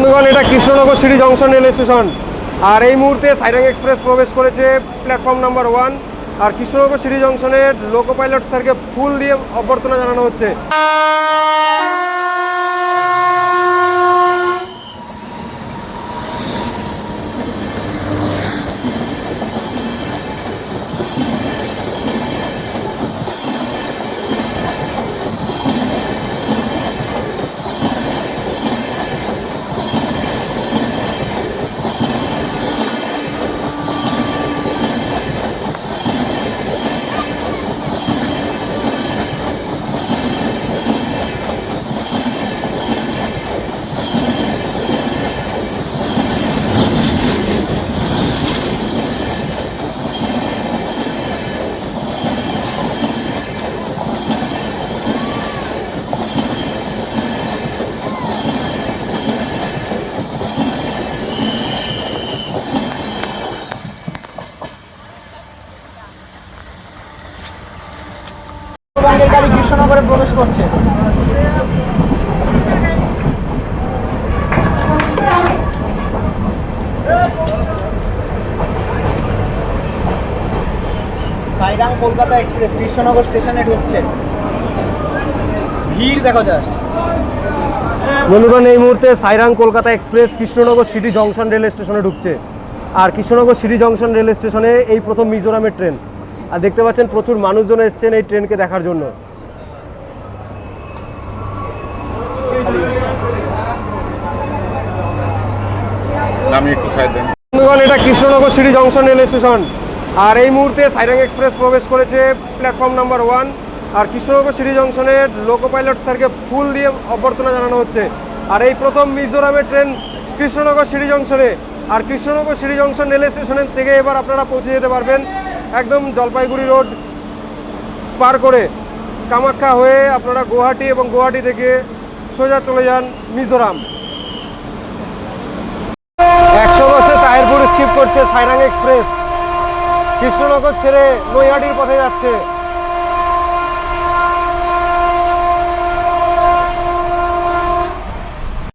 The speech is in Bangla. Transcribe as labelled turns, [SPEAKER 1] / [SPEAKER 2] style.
[SPEAKER 1] বন্ধুগণ, এটা Krishnanagar city junction rail station. আর এই মুহূর্তে সাইরাং এক্সপ্রেস প্রবেশ করেছে প্ল্যাটফর্ম নাম্বার ওয়ান। আর কৃষ্ণনগর সিটি জংশনের লোকো পাইলট স্যারকে ফুল দিয়ে অভ্যর্থনা জানানো হচ্ছে।
[SPEAKER 2] গাড়ি কৃষ্ণনগরে প্রবেশ করছে। সাইরাং কলকাতা এক্সপ্রেস কৃষ্ণনগর স্টেশনে ঢুকছে। ভিড় দেখো জাস্ট
[SPEAKER 1] বন্ধুগণ, এই মুহূর্তে Sairang Kolkata express Krishnanagar city junction rail স্টেশনে ঢুকছে। আর কৃষ্ণনগর সিটি জংশন রেল স্টেশনে এই প্রথম মিজোরামের ট্রেন। আর দেখতে পাচ্ছেন প্রচুর মানুষজন এসছেন এই ট্রেনকে দেখার জন্য। এটা Krishnanagar city junction rail station. আর এই মুহূর্তে সাইরাং এক্সপ্রেস প্রবেশ করেছে প্ল্যাটফর্ম নাম্বার ওয়ান। আর কৃষ্ণনগর সিটি জংশনের লোকো পাইলট স্যারকে ফুল দিয়ে অভ্যর্থনা জানানো হচ্ছে। আর এই প্রথম মিজোরামের ট্রেন কৃষ্ণনগর সিটি জংশনে। আর কৃষ্ণনগর সিটি জংশন রেল স্টেশনের থেকে এবার আপনারা পৌঁছে যেতে পারবেন। একদম জলপাইগুড়ি রোড পার করে কামাখ্যা হয়ে আপনারা গুয়াহাটি এবং গুয়াহাটি থেকে সোজা চলে যান মিজোরাম। একশো বছর টায়ারপুর স্কিপ করছে সাইরাং এক্সপ্রেস। কৃষ্ণনগর ছেড়ে নৈহাটির পথে যাচ্ছে।